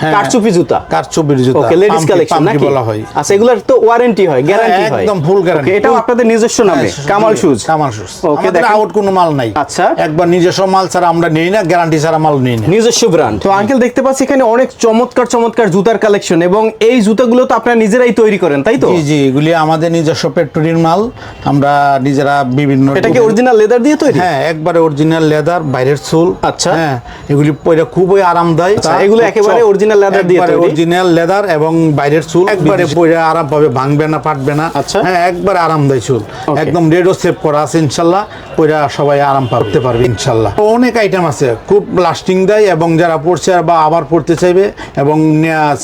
হ্যাঁ। কারচুপি জুতা। কারচুপির জুতা। ওকে লেডিস কালেকশন নাকি? বলা হয়। আচ্ছা এগুলার তো ওয়ারেন্টি হয় গ্যারান্টি হ্যাঁ, একদম guarantee। Okay, এটাও আপনাদের নিজস্ব নামে হ্যাঁ, কামাল শুজ কামাল শুজ ওকে দেখেন। আউট কোনো মাল নাই। আচ্ছা। একবার নিজস্ব মাল ছাড়া আমরা নেই না গ্যারান্টি ছাড়া মাল নেই না। নিজস্ব ব্র্যান্ড তো আঙ্কেল দেখতে পাচ্ছি এখানে অনেক চমৎকার চমৎকার জুতার কালেকশন এবং এই জুতাগুলো তো আপনারা নিজেরাই তৈরি করেন তাই তো? জি জি এগুলি আমাদের নিজস্ব পেট্রোলির মাল। আমরা নিজেরা বিভিন্ন এটা কি অরিজিনাল লেদার দিয়ে তৈরি? হ্যাঁ একবারে অরিজিনাল লেদার বাইরের চুল। আচ্ছা। হ্যাঁ এগুলি পরে খুবই আরামদায়ক। আচ্ছা, এগুলো একেবারে original লেদার দিয়ে তৈরি? অরিজিনাল লেদার এবং বাইরের চুল একবারে পরে আরাম পাবে ভাঙবে না পাটবে না আচ্ছা। হ্যাঁ একবারে আরামদায়ক চুল. একদম রেডও সেভ করা আছে ইনশাল্লাহ পরে সবাই আরাম পাতে পারবে ইনশাল্লাহ। অনেক আইটেম আছে খুব লাস্টিং দেয় এবং যারা পড়ছে বা আবার পড়তে চাইবে এবং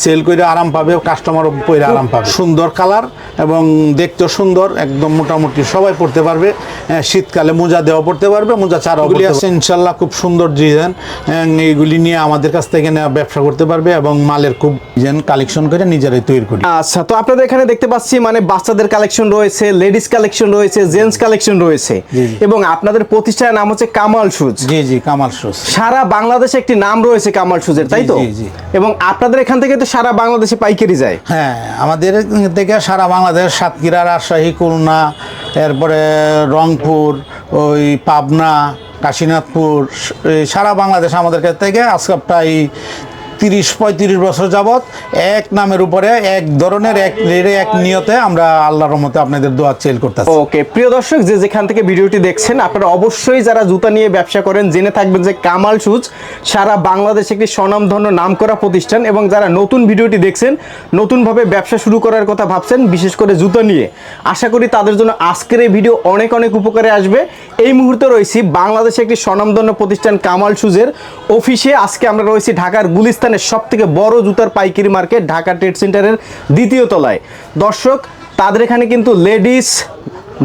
সেল করে আরাম পাবে কাস্টমারও পরে আরাম পাবে। সুন্দর কালার এবং দেখতেও সুন্দর একদম মোটামুটি সবাই পড়তে পারবে। শীতকালে মোজা দেওয়া পড়তে পারবে মোজা চারা ওগুলি আছে ইনশাল্লাহ খুব সুন্দর ডিজাইন এইগুলি নিয়ে আমাদের কাছ থেকে নেওয়া ব্যবসা করতে পারবে এবং মালের খুব ডিজাইন কালেকশন করে নিজেরাই তৈরি করি। আচ্ছা তো আপনাদের এখানে দেখতে পাচ্ছি মানে বাচ্চাদের কালেকশন রয়েছে লেডিস কালেকশন রয়েছে জেন্টস কালেকশন রয়েছে। এবং আপনাদের প্রতিষ্ঠানের নাম হচ্ছে কামাল শুজ জি জি কামাল শুজ সারা বাংলাদেশে একটি নাম রয়েছে কামাল শুজের তাই তো? জি, জি। এবং আপনাদের এখান থেকে তো সারা বাংলাদেশে পাইকারি যায়। হ্যাঁ আমাদের থেকে সারা বাংলাদেশ সাতক্ষীরা রাজশাহী খুলনা এরপরে রংপুর ওই পাবনা কাশীনাথপুর সারা বাংলাদেশ আমাদের কাছ থেকে আজকে প্রায় তিরিশ, পঁয়ত্রিশ বছর যাবত এক নামের উপরে, এক ধরনের, এক রেটে এক নিয়তে আমরা আল্লাহর রহমতে আপনাদের দোয়া চেল করতেছি। ওকে, প্রিয় দর্শক, যে যেখান থেকে ভিডিওটি দেখছেন, আপনারা অবশ্যই যারা জুতা নিয়ে ব্যবসা করেন, জেনে থাকবেন যে কামাল শুজ সারা বাংলাদেশে একটি স্বনামধন্য নামকরা প্রতিষ্ঠান এবং যারা নতুন ভিডিওটি দেখছেন, নতুনভাবে ব্যবসা শুরু করার কথা ভাবছেন, বিশেষ করে জুতা নিয়ে, আশা করি তাদের জন্য আজকের এই ভিডিও অনেক অনেক উপকারে আসবে। এই মুহূর্তে রয়েছি বাংলাদেশে একটি স্বনামধন্য প্রতিষ্ঠান কামাল শুজের অফিসে। আজকে আমরা রয়েছি ঢাকার গুলিস্তানের সব থেকে বড় জুতার পাইকারি মার্কেট ঢাকা ট্রেড সেন্টারের দ্বিতীয় তলায়। দর্শক, তাদের এখানে কিন্তু লেডিস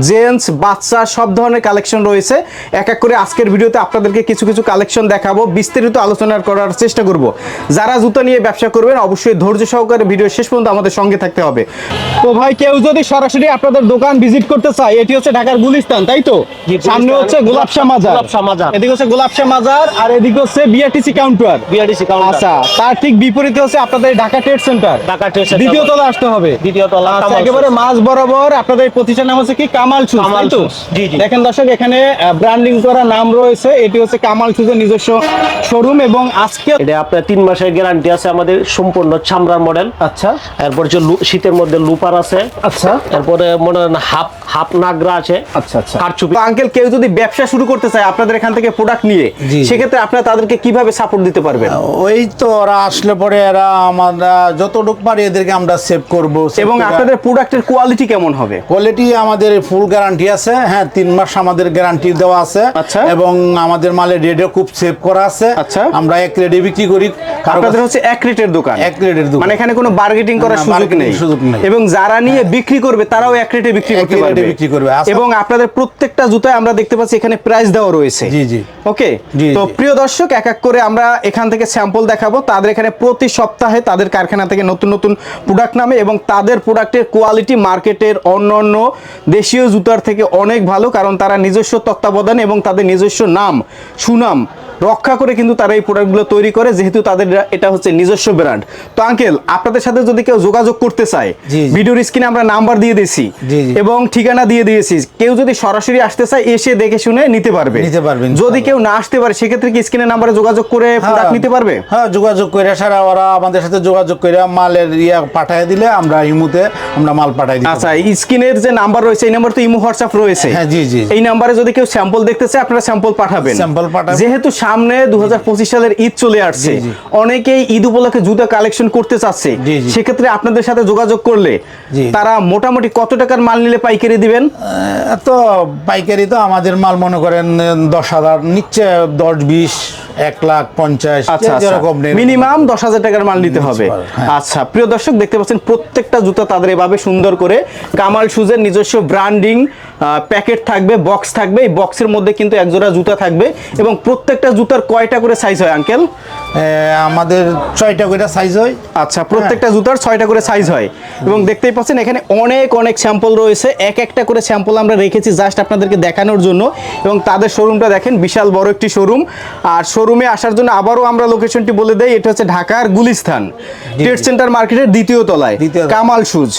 জেন্টস বাচ্চা সব ধরনের কালেকশন রয়েছে। এক এক করে আজকের ভিডিওতে আপনাদেরকে কিছু কিছু কালেকশন দেখাবো বিস্তারিত আলোচনা করার চেষ্টা করব। যারা জুতো নিয়ে ব্যবসা করবেন অবশ্যই ধৈর্য সহকারে ভিডিও শেষ পর্যন্ত আমাদের সঙ্গে থাকতে হবে। তো ভাই কেউ যদি সরাসরি আপনাদের দোকান ভিজিট করতে চায় এটি হচ্ছে ঢাকার গুলিস্তান তাই তো? সামনে হচ্ছে গোলাপশা মাজার। এদিকে হচ্ছে গোলাপশা মাজার আর এদিকে হচ্ছে বিআরটিসি কাউন্টার বিআরডিসি কাউন্টার আচ্ছা তার ঠিক বিপরীতে হচ্ছে আপনাদের Dhaka trade centre Dhaka trade centre. দ্বিতীয় তলা আসতে হবে। দ্বিতীয় তলা, আচ্ছা, একেবারে। মাঝ বরাবর আপনাদের প্রতিষ্ঠান নাম হচ্ছে কি? কামাল শুজ কামাল শুজ, জি, জি। দেখেন দর্শক এখানে ব্র্যান্ডিং করা নাম রয়েছে। এটি হচ্ছে কামাল শুজের নিজস্ব শোরুম এবং আজকে এটা আপনার তিন মাসের গ্যারান্টি আছে আমাদের সম্পূর্ণ চামড়ার মডেল আচ্ছা। এরপর যে শীতের মধ্যে লুপার আছে। আচ্ছা। তারপরে মনে হয় হাফ হাফ নাগরা আছে। আচ্ছা আচ্ছা। কারচুপি। তো আঙ্কেল কেউ যদি ব্যবসা শুরু করতে চায় আপনাদের এখান থেকে প্রোডাক্ট নিয়ে জি। সেক্ষেত্রে আপনারা তাদেরকে কীভাবে সাপোর্ট দিতে পারবেন? ওই তো ওরা আসলে পরে এরা আমরা যতটুকু পারি এদেরকে আমরা সেভ করব। এবং আপনাদের প্রোডাক্টের কোয়ালিটি কেমন হবে? কোয়ালিটি আমাদের ফুল গ্যারান্টি আছে হ্যাঁ তিন মাস আমাদের গ্যারান্টি দেওয়া আছে আচ্ছা। এবং আমাদের মালের রেটও খুব সেভ করা আছে আচ্ছা। আমরা এক রেটে বিক্রি করি আপনাদের হচ্ছে এক রেটের দোকান এক রেটের দোকান। মানে এখানে কোনো বার্গেটিং করার সুযোগ নেই সুযোগ নেই। এবং যারা নিয়ে বিক্রি করবে তারাও এক রেটে বিক্রি করতে পারবে বিক্রি করবে। আচ্ছা। এবং আপনাদের প্রত্যেকটা জুতায় আমরা দেখতে পাচ্ছি এখানে প্রাইস দেওয়া রয়েছে জি, জি। ওকে তো প্রিয় দর্শক এক এক করে আমরা এখান থেকে স্যাম্পল দেখাবো তাদের এখানে প্রতি সপ্তাহে তাদের কারখানা থেকে নতুন নতুন প্রোডাক্ট নামে এবং তাদের প্রোডাক্টের কোয়ালিটি মার্কেটের অন্য অন্য দেশীয় জুতার থেকে অনেক ভালো কারণ তারা নিজস্ব তত্ত্বাবধান এবং তাদের নিজস্ব নাম সুনাম রক্ষা করে কিন্তু তারা এই প্রোডাক্টগুলো তৈরি করে যেহেতু তাদের এটা হচ্ছে নিজস্ব ব্র্যান্ড তো আঙ্কেল আপনাদের সাথে যদি কেউ যোগাযোগ করতে চায়। ভিডিওর স্ক্রিনে আমরা নাম্বার দিয়ে দিয়েছি। এবং ঠিকানা দিয়ে দিয়েছি। কেউ যদি সরাসরি আসতে চায় এসে দেখে শুনে নিতে পারবে। নিতে পারবে, যদি কেউ না আসতে পারে সেক্ষেত্রে কি স্ক্রিনের নাম্বারে যোগাযোগ করে প্রোডাক্ট নিতে পারবে? হ্যাঁ যোগাযোগ করে সারা ওরা আমাদের সাথে যোগাযোগ করে মালের ইয়া পাঠিয়ে দিলে আমরা ইমুতে আমরা মাল পাঠাই দিই আচ্ছা স্ক্রিনের যে নাম্বার রয়েছে এই নাম্বার তো ইমু হোয়াটসঅ্যাপ রয়েছে। হ্যাঁ, জি, জি। এই নাম্বারে যদি কেউ স্যাম্পল দেখতে চায় আপনারা স্যাম্পল পাঠাবেন। Sample পাঠাবেন। যেহেতু সামনে দু সালের ঈদ চলে আসছে। অনেকেই ঈদ উপলক্ষে জুতা কালেকশন করতে চাচ্ছে। সেক্ষেত্রে আপনাদের সাথে যোগাযোগ করলে তারা মোটামুটি কত টাকার মাল নিলে পাইকারি দিবেন? তো পাইকারি তো আমাদের মাল মনে করেন দশ হাজার নিচ্ছে দশ বিশ এক লাখ পঞ্চাশ আচ্ছা মিনিমাম দশ হাজার টাকার মাল নিতে হবে। হ্যাঁ। আচ্ছা প্রিয় দর্শক দেখতে পাচ্ছেন প্রত্যেকটা জুতা তাদের এভাবে সুন্দর করে কামাল সুজের নিজস্ব ব্র্যান্ডিং প্যাকেট থাকবে বক্স থাকবে এই বক্সের মধ্যে কিন্তু এক জোড়া জুতা থাকবে এবং প্রত্যেকটা জুতার কয়টা করে সাইজ হয় আঙ্কেল আমাদের ছয়টা করে সাইজ হয়। আচ্ছা প্রত্যেকটা জুতার ছয়টা করে সাইজ হয়। এবং দেখতেই পাচ্ছেন এখানে অনেক অনেক স্যাম্পল রয়েছে। এক একটা করে স্যাম্পল আমরা রেখেছি জাস্ট আপনাদেরকে দেখানোর জন্য। এবং তাদের শোরুমটা দেখেন বিশাল বড় একটি শোরুম আর শোরুমে আসার জন্য আবারও আমরা লোকেশনটি বলে দেই এটা হচ্ছে ঢাকার গুলিস্থান। ট্রেড সেন্টার মার্কেটের দ্বিতীয় তলায় দ্বিতীয় তলায়। কামাল শুজ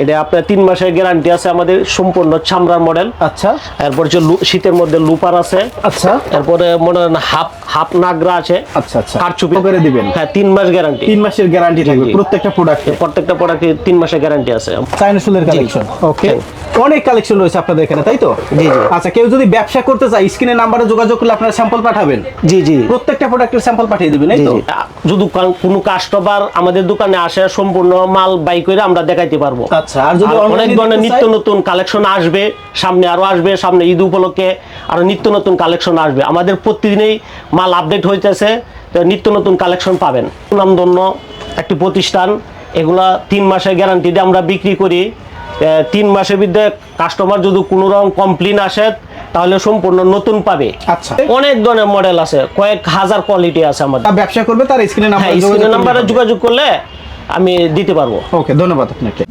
এটা আপনার তিন মাসের গ্যারান্টি আছে আমাদের সম্পূর্ণ চামড়ার মডেল আচ্ছা। এরপর লু- শীতের মধ্যে লুপার আছে। আচ্ছা। এরপরে মনে হয় হাফ হাফ নাগরা আছে। আচ্ছা, আচ্ছা। কারচুপি। করে দিবেন। হ্যাঁ তিন মাস গ্যারান্টি তিন মাসের গ্যারান্টি থাকবে প্রত্যেকটা প্রোডাক্টে প্রত্যেকটা প্রোডাক্টে তিন মাসের গ্যারান্টি আছে। চাইনা শুলের কালেকশন ওকে অনেক কালেকশন রয়েছে আপনাদের এখানে তাই তো? জি, জি। আচ্ছা কেউ যদি ব্যবসা করতে চায় স্ক্রিনের নাম্বারে যোগাযোগ করলে আপনারা স্যাম্পল পাঠাবেন। জি জি। প্রত্যেকটা প্রোডাক্টের স্যাম্পল পাঠিয়ে দিবেন এই তো? যদি কোনো কাস্টমার আমাদের দোকানে আসে সম্পূর্ণ মাল বাই করে আমরা দেখাইতে পারব। আচ্ছা, আর যদি অনেক ধরনের নিত্য নতুন কালেকশন আসবে সামনে আরও আসবে সামনে ঈদ উপলক্ষে আরও নিত্য নতুন কালেকশন আসবে। আমাদের প্রতিদিনই মাল আপডেট হইতেছে নিত্য নতুন কালেকশন পাবেন। সুনামধন্য একটি প্রতিষ্ঠান এগুলা তিন মাসের গ্যারান্টি দিয়ে আমরা বিক্রি করি। তিন মাসের মধ্যে কাস্টমার যদি কোনো রকম কমপ্লেন আসে তাহলে সম্পূর্ণ নতুন পাবে। আচ্ছা। অনেক ধরনের মডেল আছে কয়েক হাজার কোয়ালিটি আছে আমাদের। ব্যবসা করবে তার স্ক্রিনের হ্যাঁ নাম্বারে নাম্বারে যোগাযোগ যোগাযোগ করলে আমি দিতে পারব। ওকে ধন্যবাদ আপনাকে।